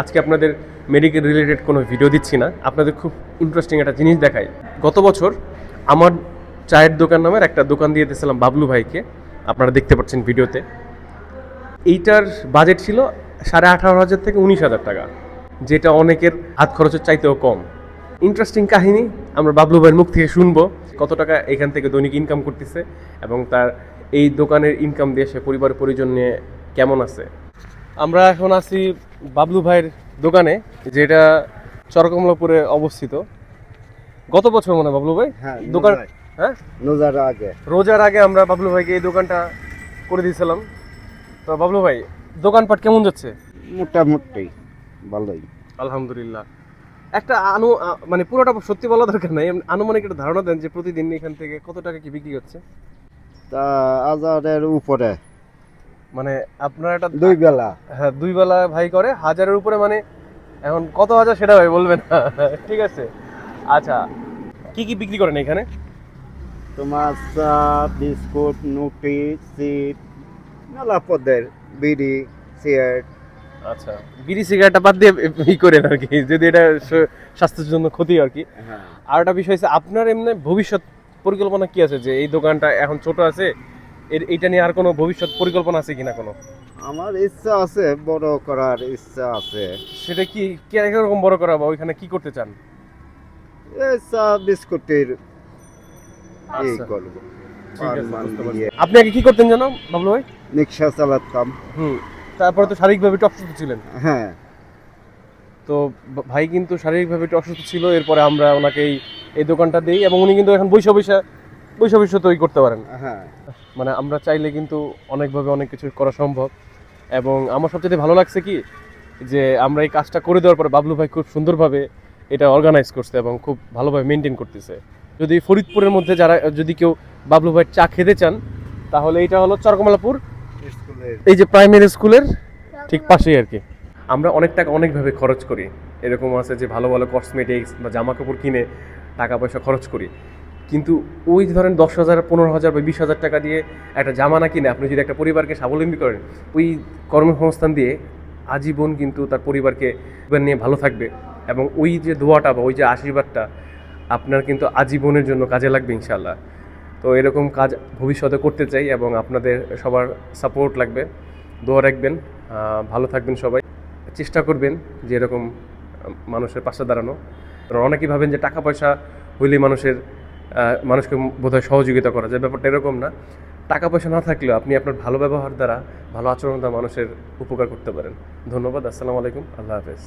আজকে আপনাদের medical related কোনো ভিডিও দিচ্ছি না। আপনাদের খুব ইন্টারেস্টিং একটা জিনিস দেখাই। গত বছর আমার চায়ের দোকান নামের একটা দোকান দিয়ে দিয়েছিলাম বাবলু ভাইকে। আপনারা দেখতে পাচ্ছেন ভিডিওতে। এইটার বাজেট ছিল সাড়ে আঠারো হাজার থেকে উনিশ হাজার টাকা, যেটা অনেকের হাত খরচের চাইতেও কম। ইন্টারেস্টিং কাহিনী, আমরা বাবলু ভাইয়ের মুখ থেকে শুনব কত টাকা এখান থেকে দৈনিক ইনকাম করতেছে এবং তার এই দোকানের ইনকাম দিয়ে সে পরিবার পরিজন নিয়ে কেমন আছে। আমরা এখন আছি বাবলু ভাইয়ের দোকানে যেটা চরকমলাপুরে অবস্থিত। গত বছর মনে বাবলু ভাই? হ্যাঁ দোকান হ্যাঁ? নোজার আগে। রোজার আগে আমরা বাবলু ভাইকে এই দোকানটা করে দিয়েছিলাম। তো বাবলু ভাই দোকানপাট কেমন যাচ্ছে? মোটামুটি ভালোই। আলহামদুলিল্লাহ। একটা আনু মানে পুরোটা সত্যি বলা দরকার নাই। আনুমানিক একটা ধারণা দেন যে প্রতিদিন এখান থেকে কত টাকা কি বিক্রি হচ্ছে? তা হাজারের উপরে। মানে আপনার একটা দুই বেলা। হ্যাঁ দুই বেলা ভাই করে। হাজারের উপরে মানে এখন কত হাজার সেটা ভাই বলবেন না। ঠিক আছে। আচ্ছা কি কি বিক্রি করেন এখানে? তোমার চা বিস্কুট নুটি সিট মেলা পদের বিড়ি সিগারেট। আচ্ছা বিড়ি সিগারেটটা বাদ দিয়ে ই করেন আর কি যদি এটা স্বাস্থ্যের জন্য ক্ষতি আর কি। হ্যাঁ। আর একটা বিষয় হচ্ছে আপনার এমনি ভবিষ্যৎ পরিকল্পনা কি আছে যে এই দোকানটা এখন ছোট আছে এইটা নিয়ে আর কোনো ভবিষ্যৎ পরিকল্পনা আছে কিনা কোনো? আমার ইচ্ছা আছে বড় করার ইচ্ছা আছে। সেটা কি কি এরকম বড় করা বা ওইখানে কি করতে চান? চা বিস্কুটের এই আচ্ছা, করব। আপনি আগে কি করতেন জানো বাবলু ভাই? রিক্সা চালাতাম। হুম তারপরে তো শারীরিকভাবে একটু অসুস্থ ছিলেন। হ্যাঁ। তো ভাই কিন্তু শারীরিকভাবে একটু অসুস্থ ছিল এরপরে আমরা ওনাকে এই এই দোকানটা দিই এবং উনি কিন্তু এখন বৈশা বৈশা বৈশা বৈশা তৈরি করতে পারেন। হ্যাঁ। মানে আমরা চাইলে কিন্তু অনেকভাবে অনেক কিছু করা সম্ভব। এবং আমার সবচেয়ে ভালো লাগছে কি যে আমরা এই কাজটা করে দেওয়ার পরে বাবলু ভাই খুব সুন্দরভাবে এটা অর্গানাইজ করছে এবং খুব ভালোভাবে মেনটেন করতেছে। যদি ফরিদপুরের মধ্যে যারা যদি কেউ বাবলু ভাইয়ের চা খেতে চান তাহলে এটা হলো চরকমলাপুর এই যে প্রাইমারি স্কুলের ঠিক পাশেই আর কি। আমরা অনেক টাকা অনেকভাবে খরচ করি। এরকম আছে যে ভালো ভালো কসমেটিক্স বা জামা কাপড় কিনে টাকা পয়সা খরচ করি। কিন্তু ওই ধরেন দশ হাজার, পনেরো হাজার বা বিশ হাজার টাকা দিয়ে একটা জামা না কিনে আপনি যদি একটা পরিবারকে স্বাবলম্বী করেন, ওই কর্মসংস্থান দিয়ে আজীবন কিন্তু তার পরিবারকে পরিবার নিয়ে ভালো থাকবে এবং ওই যে দোয়াটা বা ওই যে আশীর্বাদটা আপনার কিন্তু আজীবনের জন্য কাজে লাগবে ইনশাল্লাহ তো এরকম কাজ ভবিষ্যতে করতে চাই এবং আপনাদের সবার সাপোর্ট লাগবে। দোয়া রাখবেন ভালো থাকবেন সবাই। চেষ্টা করবেন যে এরকম মানুষের পাশে দাঁড়ানো। অনেকেই ভাবেন যে টাকা পয়সা হইলেই মানুষের মানুষকে বোধহয় সহযোগিতা করা যায়। ব্যাপারটা এরকম না। টাকা পয়সা না থাকলেও আপনি আপনার ভালো ব্যবহার দ্বারা, ভালো আচরণ দ্বারা মানুষের উপকার করতে পারেন। ধন্যবাদ। আসসালামু আলাইকুম। আল্লাহ হাফেজ।